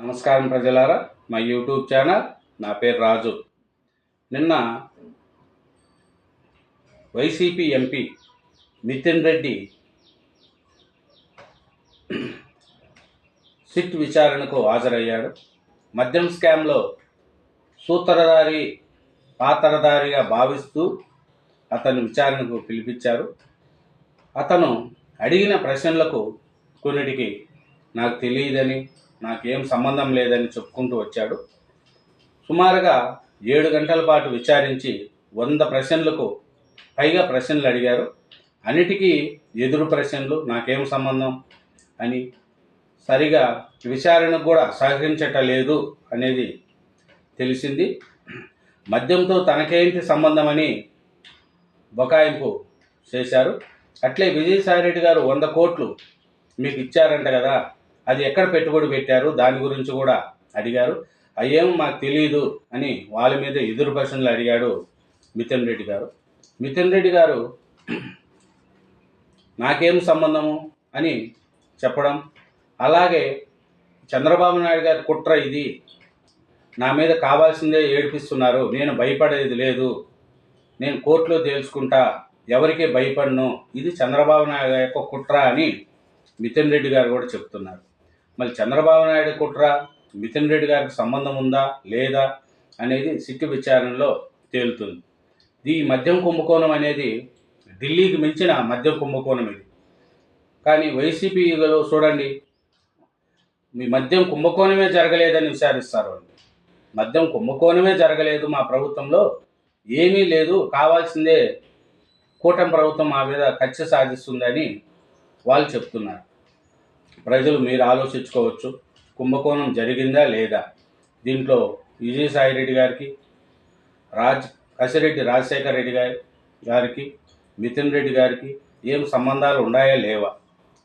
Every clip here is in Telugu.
నమస్కారం ప్రజలారా మా యూట్యూబ్ ఛానల్ నా పేరు రాజు. నిన్న YCP MP Nitin Reddy SIT విచారణకు హాజరయ్యాడు. మద్యం స్కామ్లో సూత్రధారి పాత్రధారిగా భావిస్తూ అతను విచారణకు పిలిపించారు. అతను అడిగిన ప్రశ్నలకు కొన్నిటికి నాకు తెలియదని నాకేం సంబంధం లేదని చెప్పుకుంటూ వచ్చాడు. సుమారుగా ఏడు గంటల పాటు విచారించి వంద ప్రశ్నలకు పైగా ప్రశ్నలు అడిగారు. అన్నిటికీ ఎదురు ప్రశ్నలు నాకేం సంబంధం అని సరిగా విచారణకు కూడా సహకరించటలేదు అనేది తెలిసింది. మద్యంతో తనకేంటి సంబంధం అని బకాయింపు చేశారు. అట్లే విజయసాయి రెడ్డి గారు వంద కోట్లు మీకు ఇచ్చారంట కదా అది ఎక్కడ పెట్టుబడి పెట్టారు? దాని గురించి కూడా అడిగారు. అయ్యేం మాకు తెలియదు అని వాళ్ళ మీద ఎదురు ప్రశ్నలు అడిగాడు మితిన్ రెడ్డి గారు. మితిన్ రెడ్డి గారు నాకేం సంబంధము అని చెప్పడం అలాగే చంద్రబాబు నాయుడు గారి కుట్ర ఇది. నా మీద కావాల్సిందే ఏడిపిస్తున్నారు. నేను భయపడేది లేదు. నేను కోర్టులో తేల్చుకుంటా. ఎవరికీ భయపడను. ఇది చంద్రబాబు నాయుడు యొక్క కుట్ర అని మితిన్ రెడ్డి గారు కూడా చెప్తున్నారు. మళ్ళీ చంద్రబాబు నాయుడు కుట్ర మిథున్ రెడ్డి గారికి సంబంధం ఉందా లేదా అనేది సిట్టు విచారణలో తేలుతుంది. ఈ మద్యం కుంభకోణం అనేది ఢిల్లీకి మించిన మద్యం కుంభకోణం ఇది. కానీ వైసీపీలో చూడండి మీ మద్యం కుంభకోణమే జరగలేదని విచారిస్తారు అండి మద్యం కుంభకోణమే జరగలేదు మా ప్రభుత్వంలో ఏమీ లేదు కావాల్సిందే కూటమి ప్రభుత్వం మా మీద కక్ష సాధిస్తుందని వాళ్ళు చెప్తున్నారు. ప్రజలు మీరు ఆలోచించుకోవచ్చు కుంభకోణం జరిగిందా లేదా? దీంట్లో విజయసాయి రెడ్డి గారికి రాజ్ కసిరెడ్డి రాజశేఖర రెడ్డి గారి గారికి మిథున్ రెడ్డి గారికి ఏం సంబంధాలు ఉన్నాయా లేవా?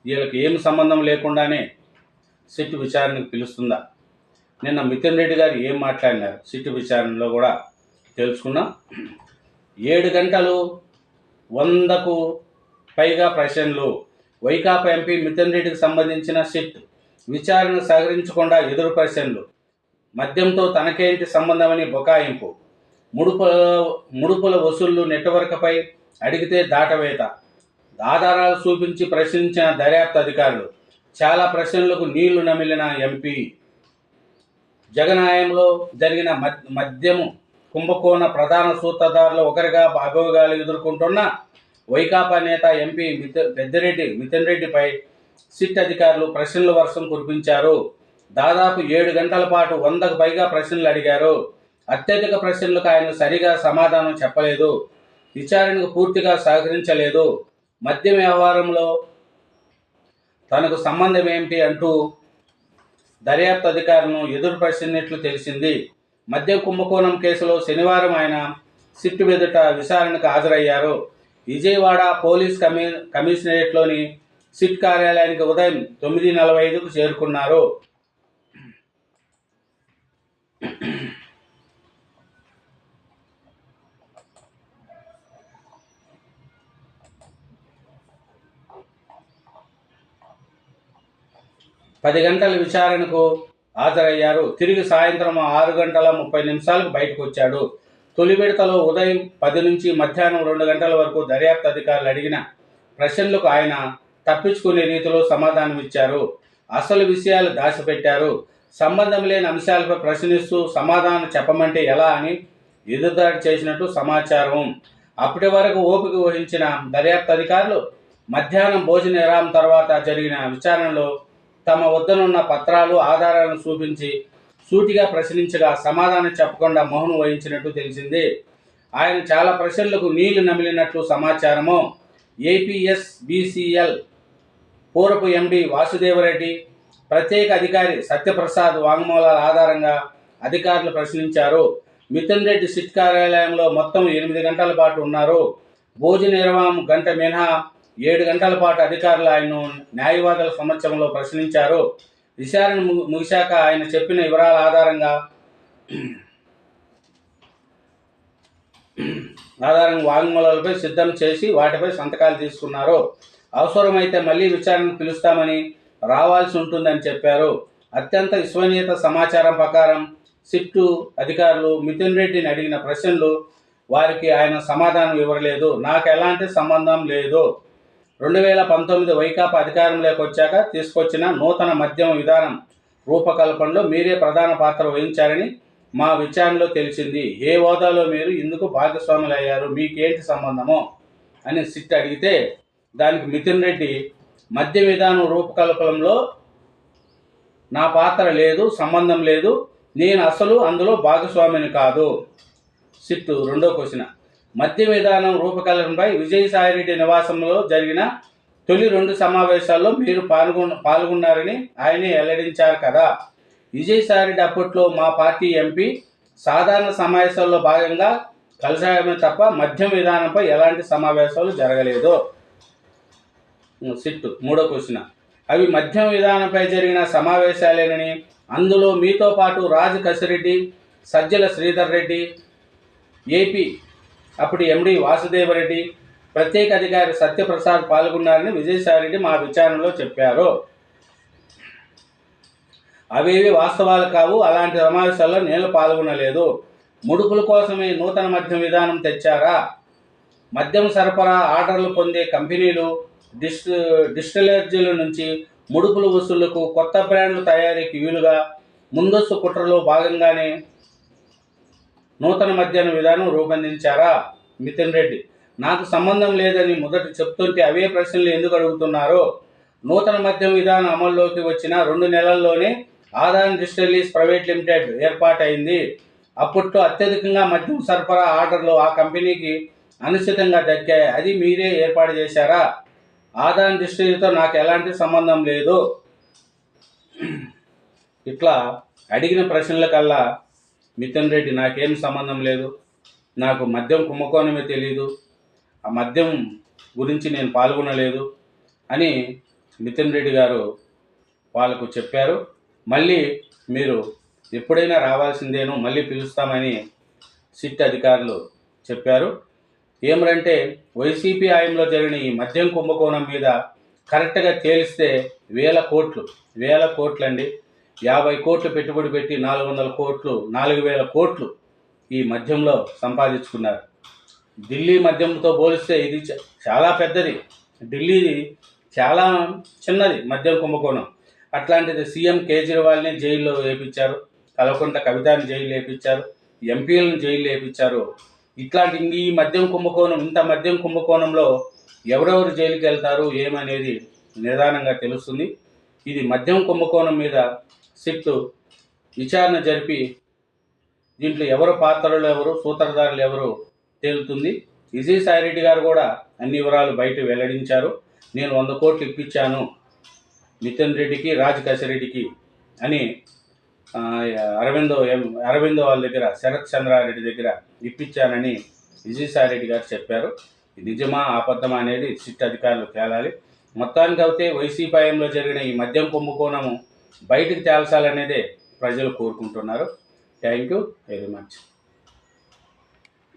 వీళ్ళకి ఏం సంబంధం లేకుండానే సిట్ విచారణకు పిలుస్తుందా? నిన్న మిథున్ రెడ్డి గారు ఏం మాట్లాడినారు? సిట్ విచారణలో కూడా తెలుసుకున్నాం. ఏడు గంటలు వందకు పైగా ప్రశ్నలు వైకాపా ఎంపీ మిథున్ రెడ్డికి సంబంధించిన సిట్ విచారణ సహకరించకుండా ఎదురు ప్రశ్నలు. మద్యంతో తనకేంటి సంబంధమని బొకాయింపు. ముడుపుల ముడుపుల వసూళ్ళు నెట్వర్క్పై అడిగితే దాటవేత. ఆధారాలు చూపించి ప్రశ్నించిన దర్యాప్తు అధికారులు. చాలా ప్రశ్నలకు నీళ్ళు నమిలిన ఎంపీ. జగనాయంలో జరిగిన మద్యము కుంభకోణ ప్రధాన సూత్రధారులు ఒకరిగా అభియోగాలు ఎదుర్కొంటున్న వైకాపా నేత ఎంపీ మిత పెద్దిరెడ్డి మితిన్ రెడ్డిపై సిట్ అధికారులు ప్రశ్నల వర్షం కురిపించారు. దాదాపు ఏడు గంటల పాటు వందకు పైగా ప్రశ్నలు అడిగారు. అత్యధిక ప్రశ్నలకు ఆయన సరిగా సమాధానం చెప్పలేదు. విచారణకు పూర్తిగా సహకరించలేదు. మద్య వ్యవహారంలో తనకు సంబంధం ఏమిటి అంటూ దర్యాప్తు అధికారులను ఎదురు ప్రశ్నించినట్లు తెలిసింది. మద్య కుంభకోణం కేసులో శనివారం ఆయన సిట్టు ఎదుట విచారణకు హాజరయ్యారు. విజయవాడ పోలీస్ కమి కమిషనరేట్లోని సిట్ కార్యాలయానికి ఉదయం తొమ్మిది నలభై ఐదుకు చేరుకున్నారు. పది గంటల విచారణకు హాజరయ్యారు. తిరిగి సాయంత్రం ఆరు గంటల ముప్పై నిమిషాలకు బయటకు వచ్చాడు. తొలి విడతలో ఉదయం పది నుంచి మధ్యాహ్నం రెండు గంటల వరకు దర్యాప్తు అధికారులు అడిగిన ప్రశ్నలకు ఆయన తప్పించుకునే రీతిలో సమాధానం ఇచ్చారు. అసలు విషయాలు దాచిపెట్టారు. సంబంధం లేని అంశాలపై ప్రశ్నిస్తూ సమాధానం చెప్పమంటే ఎలా అని ఎదురుదాడి చేసినట్టు సమాచారం. అప్పటి వరకు ఓపిక వహించిన దర్యాప్తు అధికారులు మధ్యాహ్నం భోజన విరామం తర్వాత జరిగిన విచారణలో తమ వద్దనున్న పత్రాలు ఆధారాలను చూపించి సూటిగా ప్రశ్నించగా సమాధానం చెప్పకుండా మౌనం వహించినట్టు తెలిసింది. ఆయన చాలా ప్రశ్నలకు నీళ్ళు నమిలినట్లు సమాచారము. ఏపీఎస్ బీసీఎల్ పూర్వపు ఎండి వాసుదేవరెడ్డి ప్రత్యేక అధికారి సత్యప్రసాద్ వాంగ్మూలాల ఆధారంగా అధికారులు ప్రశ్నించారు. మిథున్ రెడ్డి సిట్ కార్యాలయంలో మొత్తం ఎనిమిది గంటల పాటు ఉన్నారు. భోజన నిర్వాహం గంట మినహా ఏడు గంటల పాటు అధికారులు ఆయన్ను న్యాయవాదుల సమక్షంలో ప్రశ్నించారు. విచారణ ముగిశాక ఆయన చెప్పిన వివరాల ఆధారంగా ఆధారంగా వాంగ్మూలాలపై సిద్ధం చేసి వాటిపై సంతకాలు తీసుకున్నారు. అవసరమైతే మళ్ళీ విచారణ పిలుస్తామని రావాల్సి ఉంటుందని చెప్పారు. అత్యంత విశ్వనీయత సమాచారం ప్రకారం సిట్టు అధికారులు మిథున్ రెడ్డిని అడిగిన ప్రశ్నలు వారికి ఆయన సమాధానం ఇవ్వలేదు. నాకు ఎలాంటి సంబంధం లేదు. రెండు వేల పంతొమ్మిది వైకాపా అధికారంలోకి వచ్చాక తీసుకొచ్చిన నూతన మద్యం విధానం రూపకల్పనలో మీరే ప్రధాన పాత్ర వహించారని మా విచారణలో తెలిసింది. ఏ హోదాలో మీరు ఇందుకు భాగస్వాములు అయ్యారు మీకేంటి సంబంధమో? అని సిట్ అడిగితే దానికి మిథున్ రెడ్డి మద్య విధానం రూపకల్పనలో నా పాత్ర లేదు సంబంధం లేదు నేను అసలు అందులో భాగస్వామిని కాదు. సిట్టు రెండో క్వశ్చన్. మద్య విధానం రూపకల్పనపై విజయసాయిరెడ్డి నివాసంలో జరిగిన తొలి రెండు సమావేశాల్లో మీరు పాల్గొన్న పాల్గొన్నారని ఆయనే వెల్లడించారు కదా. విజయసాయిరెడ్డి అప్పట్లో మా పార్టీ ఎంపీ సాధారణ సమావేశాల్లో భాగంగా కలిసాయమే తప్ప మద్యం విధానంపై ఎలాంటి సమావేశాలు జరగలేదు. సిట్టు మూడో క్వశ్చన్. అవి మద్యం విధానంపై జరిగిన సమావేశాలేనని అందులో మీతో పాటు రాజు కసిరెడ్డి సజ్జల శ్రీధర్ రెడ్డి ఏపీ అప్పుడు ఎండి వాసుదేవరెడ్డి ప్రత్యేక అధికారి సత్యప్రసాద్ పాల్గొన్నారని విజయసాయిరెడ్డి మా విచారణలో చెప్పారు. అవేవి వాస్తవాలు కావు అలాంటి సమావేశాల్లో నేను పాల్గొనలేదు. ముడుపుల కోసమే నూతన మద్యం విధానం తెచ్చారా? మద్యం సరఫరా ఆర్డర్లు పొందే కంపెనీలు డిస్ డిస్టిలర్జీల నుంచి ముడుపుల వసూళ్ళకు కొత్త బ్రాండ్లు తయారీకి వీలుగా ముందస్తు కుట్రలో భాగంగానే నూతన మద్యాన విధానం రూపొందించారా? మితిన్ రెడ్డి. నాకు సంబంధం లేదని మొదట చెప్తుంటే అవే ప్రశ్నలు ఎందుకు అడుగుతున్నారో? నూతన మద్యం విధానం అమల్లోకి వచ్చిన రెండు నెలల్లోనే ఆదాన్ డిస్టిలరీస్ ప్రైవేట్ లిమిటెడ్ ఏర్పాటైంది. అప్పట్లో అత్యధికంగా మద్యం సరఫరా ఆర్డర్లు ఆ కంపెనీకి అనుచితంగా దక్కాయి. అది మీరే ఏర్పాటు చేశారా? ఆదాన్ డిస్టరీతో నాకు ఎలాంటి సంబంధం లేదు. ఇట్లా అడిగిన ప్రశ్నలకల్లా మిథున్ రెడ్డి నాకేం సంబంధం లేదు. నాకు మద్యం కుంభకోణమే తెలియదు ఆ మద్యం గురించి నేను పాల్గొనలేదు అని మిథున్ రెడ్డి గారు వాళ్ళకు చెప్పారు. మళ్ళీ మీరు ఎప్పుడైనా రావాల్సిందేను మళ్ళీ పిలుస్తామని సిట్ అధికారులు చెప్పారు. ఏమరంటే వైసీపీ ఆయంలో జరిగిన ఈ మద్యం కుంభకోణం మీద కరెక్ట్గా తేలిస్తే వేల కోట్లు వేల కోట్లండి. యాభై కోట్లు పెట్టుబడి పెట్టి నాలుగు వందల కోట్లు నాలుగు వేల కోట్లు ఈ మద్యంలో సంపాదించుకున్నారు. ఢిల్లీ మద్యంతో పోలిస్తే ఇది చ- చాలా పెద్దది. ఢిల్లీ చాలా చిన్నది మద్యం కుంభకోణం. అట్లాంటిది సీఎం కేజ్రీవాల్ని జైల్లో వేపించారు కలవకుంట కవితని జైలు వేపించారు ఎంపీలను జైలు వేపించారు. ఇట్లాంటి ఈ మద్యం కుంభకోణం ఇంత మద్యం కుంభకోణంలో ఎవరెవరు జైలుకి వెళ్తారు ఏమనేది నిదానంగా తెలుస్తుంది. ఇది మద్యం కుంభకోణం మీద సిట్టు విచారణ జరిపి దీంట్లో ఎవరు పాత్రలు ఎవరు సూత్రధారులు ఎవరు తేలుతుంది. విజయసాయిరెడ్డి గారు కూడా అన్ని వివరాలు బయట వెల్లడించారు. నేను వంద కోట్లు ఇప్పించాను నితిన్ రెడ్డికి రాజ్ కసిరెడ్డికి అని అరవిందో ఎం- అరవిందో వాళ్ళ దగ్గర శరత్ చంద్రారెడ్డి దగ్గర ఇప్పించానని విజయసాయిరెడ్డి గారు చెప్పారు. నిజమా అబద్ధమా అనేది సిట్ అధికారులు తేలాలి. మొత్తానికి అయితే వైసీపీ హయాంలో జరిగిన ఈ మద్యం కుంభకోణము బయటికి తేల్చాలనేదే ప్రజలు కోరుకుంటున్నారు. Thank you very much